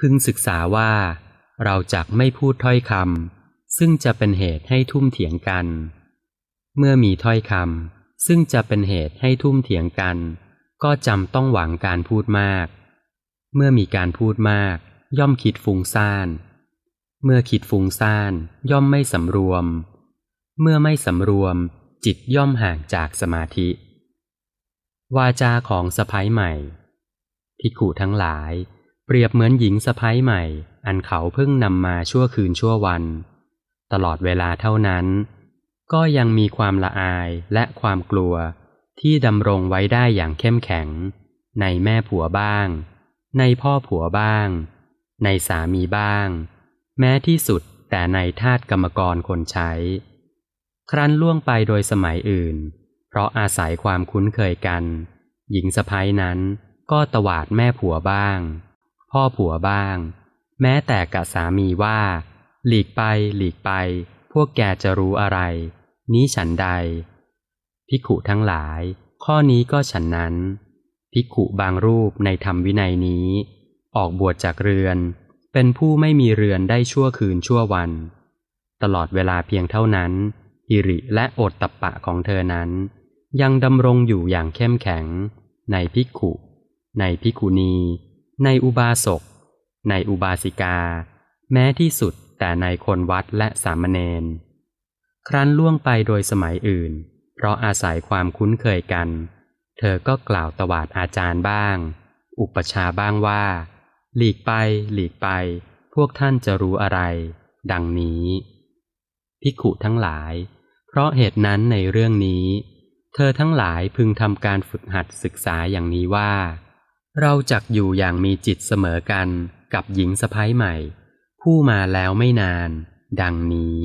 พึงศึกษาว่า เราจักไม่พูดถ้อยคำซึ่งจะเป็นเหตุให้ทุ่มเถียงกัน เมื่อมีถ้อยคำซึ่งจะเป็นเหตุให้ทุ่มเถียงกัน ก็จำต้องหวังการพูดมาก เมื่อมีการพูดมาก ย่อมคิดฟุ้งซ่าน เมื่อคิดฟุ้งซ่านย่อมไม่สำรวม เมื่อไม่สำรวม จิตย่อมห่างจากสมาธิ วาจาของสะพ้ายใหม่ภิกขุทั้งหลาย รียบเหมือนหญิงสะพ้ายใหม่ อันเขาเพิ่งนำมาชั่วคืนชั่ววัน ตลอดเวลาเท่านั้น ก็ยังมีความละอายและความกลัวที่ดำรงไว้ได้อย่างเข้มแข็ง ในแม่ผัวบ้าง ในพ่อผัวบ้าง ในสามีบ้าง แม้ที่สุดแต่ในทาสกรรมกรคนใช้ ครั้นล่วงไปโดยสมัยอื่น เพราะอาศัยความคุ้นเคยกัน หญิงสะพ้ายนั้นก็ตวาดแม่ผัวบ้าง พ่อผัวบ้าง แม้แต่กับสามีว่า หลีกไปหลีกไป พวกแกจะรู้อะไร นี้ฉันใดภิขุทั้งหลาย ข้อนี้ก็ฉันนั้นภิขุบางรูปในธรรมวินัยนี้ ออกบวชจากเรือน เป็นผู้ไม่มีเรือนได้ชั่วคืนชั่ววัน ตลอดเวลาเพียงเท่านั้นฮิริและโอตตะปะของเธอนั้น ยังดำรงอยู่อย่างเข้มแข็ง ในภิขุ ในภิกขุณี ในอุบาสก ในอุบาสิกา แม้ที่สุดแต่ในคนวัดและสามเณร ครั้นล่วงไปโดยสมัยอื่น เพราะอาศัยความคุ้นเคยกัน เธอก็กล่าวตวาดอาจารย์บ้าง อุปชาบ้างว่า หลีกไป หลีกไป พวกท่านจะรู้อะไร ดังนี้ภิขุทั้งหลาย เพราะเหตุนั้นในเรื่องนี้ เธอทั้งหลายพึงทำการฝึกหัดศึกษาอย่างนี้ว่า เราจักอยู่อย่างมีจิตเสมอกันกับหญิงสะพ้ายใหม่ ผู้มาแล้วไม่นาน ดังนี้